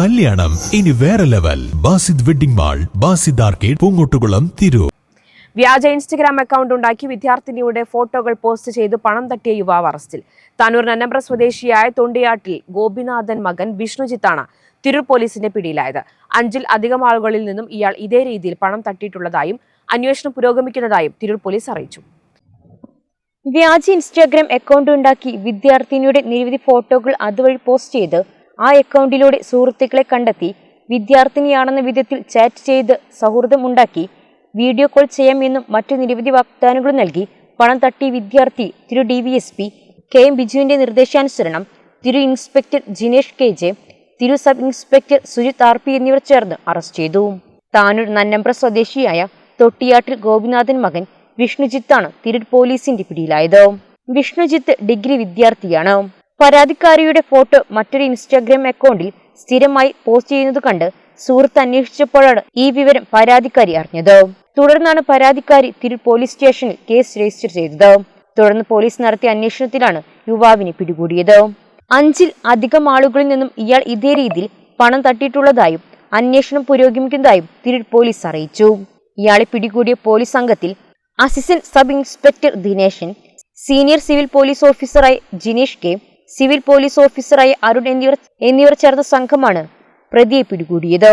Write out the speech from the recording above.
കല്യാണം. ഇനി വേറെ level. Basid wedding mall Basid arcade Poongottukulam Tirur. വ്യാജ ഇൻസ്റ്റഗ്രാം അക്കൗണ്ട് ഉണ്ടാക്കി വിദ്യാർത്ഥിനിയുടെ ഫോട്ടോകൾ പോസ്റ്റ് ചെയ്ത് പണം തട്ടിയ യുവാവ് അറസ്റ്റിൽ. താനൂർ നന്നമ്പ്ര സ്വദേശിയായ തൊണ്ടിയാട്ടിൽ ഗോപിനാഥൻ മകൻ വിഷ്ണുജിത്താണ് തിരൂർ പോലീസിന്റെ പിടിയിലായത്. അഞ്ചിൽ അധികം ആളുകളിൽ നിന്നും ഇയാൾ ഇതേ രീതിയിൽ പണം തട്ടിയിട്ടുള്ളതായും അന്വേഷണം പുരോഗമിക്കുന്നതായും തിരൂർ പോലീസ് അറിയിച്ചു. വ്യാജ ഇൻസ്റ്റാഗ്രാം അക്കൗണ്ട് ഉണ്ടാക്കി വിദ്യാർത്ഥിനിയുടെ നിരവധി ഫോട്ടോകൾ അതുവഴി പോസ്റ്റ് ചെയ്ത് ആ അക്കൗണ്ടിലൂടെ സുഹൃത്തുക്കളെ കണ്ടെത്തി വിദ്യാർത്ഥിനിയാണെന്ന വിധത്തിൽ ചാറ്റ് ചെയ്ത് സൗഹൃദം ഉണ്ടാക്കി വീഡിയോ കോൾ ചെയ്യാം എന്നും മറ്റു നിരവധി വാഗ്ദാനങ്ങളും നൽകി. പണം തട്ടി വിദ്യാർത്ഥി തിരു D V S P K M ബിജുവിന്റെ നിർദ്ദേശാനുസരണം തിരു ഇൻസ്പെക്ടർ ജിനേഷ് കെ ജെ തിരു sub inspector Sujith R P എന്നിവർ ചേർന്ന് അറസ്റ്റ് ചെയ്തു. താനൂർ നന്നമ്പ്ര സ്വദേശിയായ തൊട്ടിയാട്ടിൽ ഗോപിനാഥൻ മകൻ വിഷ്ണുജിത്താണ് തിരു പോലീസിന്റെ പിടിയിലായത്. വിഷ്ണുജിത്ത് ഡിഗ്രി വിദ്യാർത്ഥിയാണ്. പരാതിക്കാരിയുടെ ഫോട്ടോ മറ്റൊരു ഇൻസ്റ്റാഗ്രാം അക്കൗണ്ടിൽ സ്ഥിരമായി പോസ്റ്റ് ചെയ്യുന്നത് കണ്ട് സുഹൃത്ത് അന്വേഷിച്ചപ്പോഴാണ് ഈ വിവരം പരാതിക്കാരി അറിഞ്ഞത്. തുടർന്നാണ് പരാതിക്കാരി തിരു പോലീസ് സ്റ്റേഷനിൽ കേസ് രജിസ്റ്റർ ചെയ്തത്. തുടർന്ന് പോലീസ് നടത്തിയ അന്വേഷണത്തിലാണ് യുവാവിനെ പിടികൂടിയത്. അഞ്ചിൽ അധികം ആളുകളിൽ നിന്നും ഇയാൾ ഇതേ രീതിയിൽ പണം തട്ടിയിട്ടുള്ളതായും അന്വേഷണം പുരോഗമിക്കുന്നതായും തിരു പോലീസ് അറിയിച്ചു. ഇയാളെ പിടികൂടിയ പോലീസ് സംഘത്തിൽ assistant sub inspector Dineshan senior civil police ഓഫീസറായി ജിനേഷ് കെ സിവിൽ പോലീസ് ഓഫീസറായ അരുൺ എന്നിവർ എന്നിവർ ചേർന്ന സംഘമാണ് പ്രതിയെ പിടികൂടിയത്.